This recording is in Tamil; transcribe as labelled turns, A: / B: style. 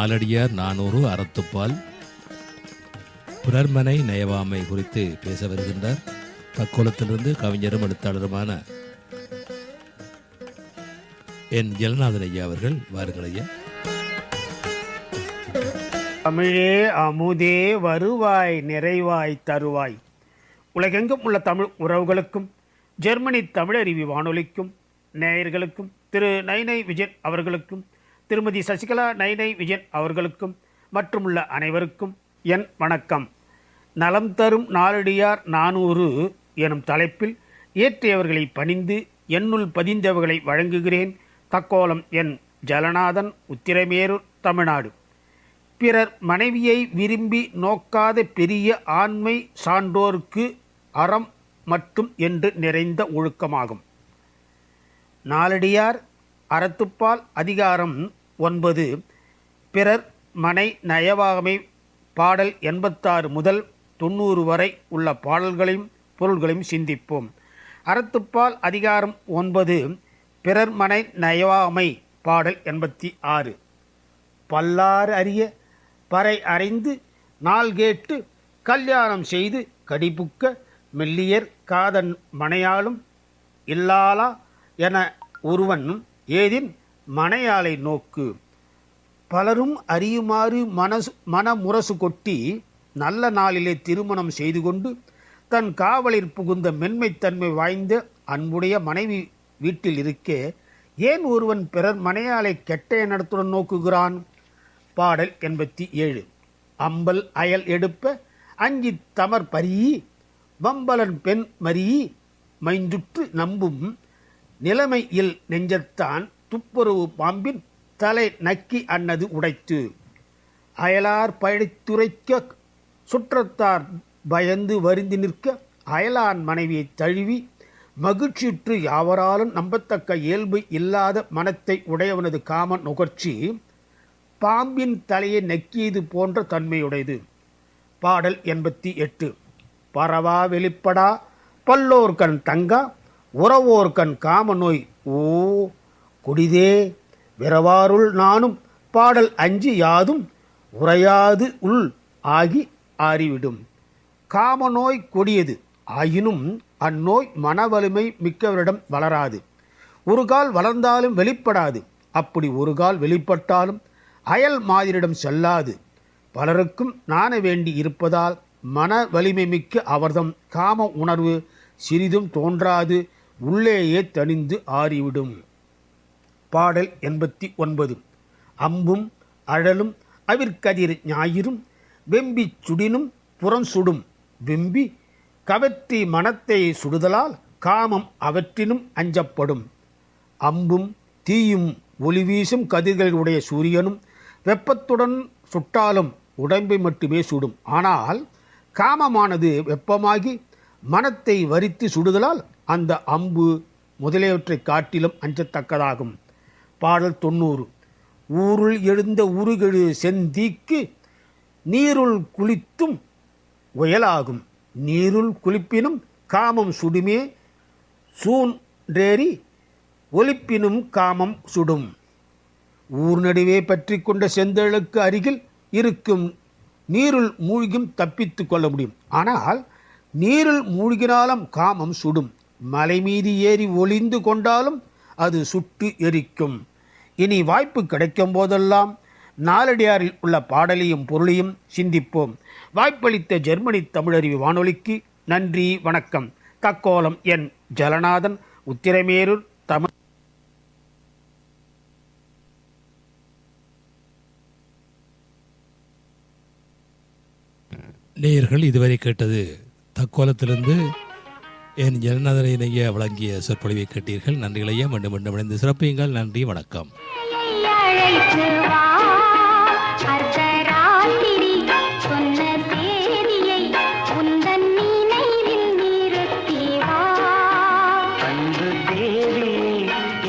A: நாலடியார் நானூறு அறத்துப்பால். புலர்மனை நயவாமை குறித்து பேச வருகின்றார். தக்கோலத்திலிருந்து கவிஞரும் எழுத்தாளருமான என் ஜெகநாதன் ஐயா அவர்கள் வாருங்கள் ஐயா.
B: தமிழே அமுதே வருவாய் நிறைவாய் தருவாய். உலகெங்கும் உள்ள தமிழ் உறவுகளுக்கும் ஜெர்மனி தமிழறிவி வானொலிக்கும் நேயர்களுக்கும் திரு நைனை விஜயன் அவர்களுக்கும் திருமதி சசிகலா நைனை விஜயன் அவர்களுக்கும் மற்றும் உள்ள அனைவருக்கும் என் வணக்கம். நலம் தரும் நாளடியார் நானூறு எனும் தலைப்பில் இயற்றியவர்களை பணிந்து என்னுள் பதிந்தவர்களை வழங்குகிறேன் தக்கோலம் என் ஜலநாதன் உத்திரமேரூர் தமிழ்நாடு. பிறர் மனைவியை விரும்பி நோக்காத பெரிய ஆண்மை சான்றோர்க்கு அறம் மட்டும் என்று நிறைந்த ஒழுக்கமாகும். நாலடியார் அறத்துப்பால் அதிகாரம் ஒன்பது. பிறர் மனை நயவாமை பாடல் எண்பத்தாறு முதல் தொண்ணூறு வரை உள்ள பாடல்களையும் பொருள்களையும் சிந்திப்போம். அறத்துப்பால் அதிகாரம் ஒன்பது. பிறர் மனை நயவாமை பாடல் எண்பத்தி ஆறு பல்லாறு அறிய பறை அறைந்து நாள் கேட்டு கல்யாணம் செய்து கடிபுக்க மெல்லியர் காதன் மனையாளும் இல்லாளா என ஒருவன் ஏதின் மனையாளை நோக்கு பலரும் அறியுமாறு மனசு மனமுரசு கொட்டி நல்ல நாளிலே திருமணம் செய்து கொண்டு தன் காவலில் புகுந்த மென்மைத்தன்மை வாய்ந்த அன்புடைய மனைவி வீட்டில் இருக்கே ஏன் ஒருவன் பிறர் மனையாளை கெட்ட எண்ணத்துடன் நோக்குகிறான்? பாடல் எண்பத்தி ஏழு. அம்பல் அயல் எடுப்ப அஞ்சி தமர் பரியி வம்பலன் பெண் மரியி மைந்துற்று நம்பும் நிலைமையில் நெஞ்சத்தான் துப்புரவு பாம்பின் தலை நக்கி அன்னது உடைத்து அயலார் பழித்துரைக்க சுற்றத்தார் பயந்து வருந்தி நிற்க அயலான் மனைவியை தழுவி மகிழ்ச்சியுற்று யாவராலும் நம்பத்தக்க இயல்பு இல்லாத மனத்தை உடையவனது காம நுகர்ச்சி பாம்பின் தலையை நக்கியது போன்ற தன்மையுடையது. பாடல் எண்பத்தி எட்டு. பரவா வெளிப்படா பல்லோர்கண் தங்கா உறவோர்கண் காம நோய் ஓ குடிதே விரவாருள் நானும் பாடல் அஞ்சு யாதும் உறையாது உள் ஆகி ஆறிவிடும். காமநோய் கொடியது ஆயினும் அந்நோய் மனவலிமை மிக்கவரிடம் வளராது. ஒரு கால் வளர்ந்தாலும் வெளிப்படாது அப்படி ஒரு கால் வெளிப்பட்டாலும் அயல் மாதிரிடம் செல்லாது. பலருக்கும் நாண வேண்டி இருப்பதால் மன வலிமை மிக்க அவர்தம் காம உணர்வு சிறிதும் தோன்றாது உள்ளேயே தணிந்து ஆறிவிடும். பாடல் எண்பத்தி ஒன்பது. அம்பும் அழலும் அவிர்கதிர் ஞாயிறும் வெம்பி சுடினும் புறம் சுடும். வெம்பி கவற்றி மனத்தை சுடுதலால் காமம் அவற்றினும் அஞ்சப்படும். அம்பும் தீயும் ஒளி வீசும் கதிர்களுடைய சூரியனும் வெப்பத்துடன் சுட்டாலும் உடம்பை மட்டுமே சுடும். ஆனால் காமமானது வெப்பமாகி மனத்தை வரித்து சுடுதலால் அந்த அம்பு முதலியவற்றை காட்டிலும் அஞ்சத்தக்கதாகும். பாடல் தொண்ணூறு. ஊருள் எழுந்த உருகெழு செந்தீக்கு நீருள் குளித்தும் உயலாகும் நீருள் குளிப்பினும் காமம் சுடுமே சூன்றேறி ஒலிப்பினும் காமம் சுடும். ஊர் நடுவே பற்றி கொண்ட செந்தழுக்கு அருகில் இருக்கும் நீருள் மூழ்கியும் தப்பித்து கொள்ள முடியும். ஆனால் நீரில் மூழ்கினாலும் காமம் சுடும். மலை மீது ஏறி ஒளிந்து கொண்டாலும் அது சுட்டு எரிக்கும். இனி வாய்ப்பு கிடைக்கும் போதெல்லாம் நாலடியாரில் உள்ள பாடலையும் பொருளையும் சிந்திப்போம். வாய்ப்பளித்த ஜெர்மனி தமிழறிவு வானொலிக்கு நன்றி வணக்கம். தக்கோலம் என் ஜலநாதன் உத்திரமேரூர் தமிழ்
A: நேயர்கள் இதுவரை கேட்டது தக்கோலத்திலிருந்து என் ஜனநாதனை வழங்கிய சொற்பொழிவை கேட்டீர்கள். நன்றிகளையும் மீண்டும் மீண்டும் இணைந்து சிறப்பியுங்கள். நன்றி. வணக்கம்.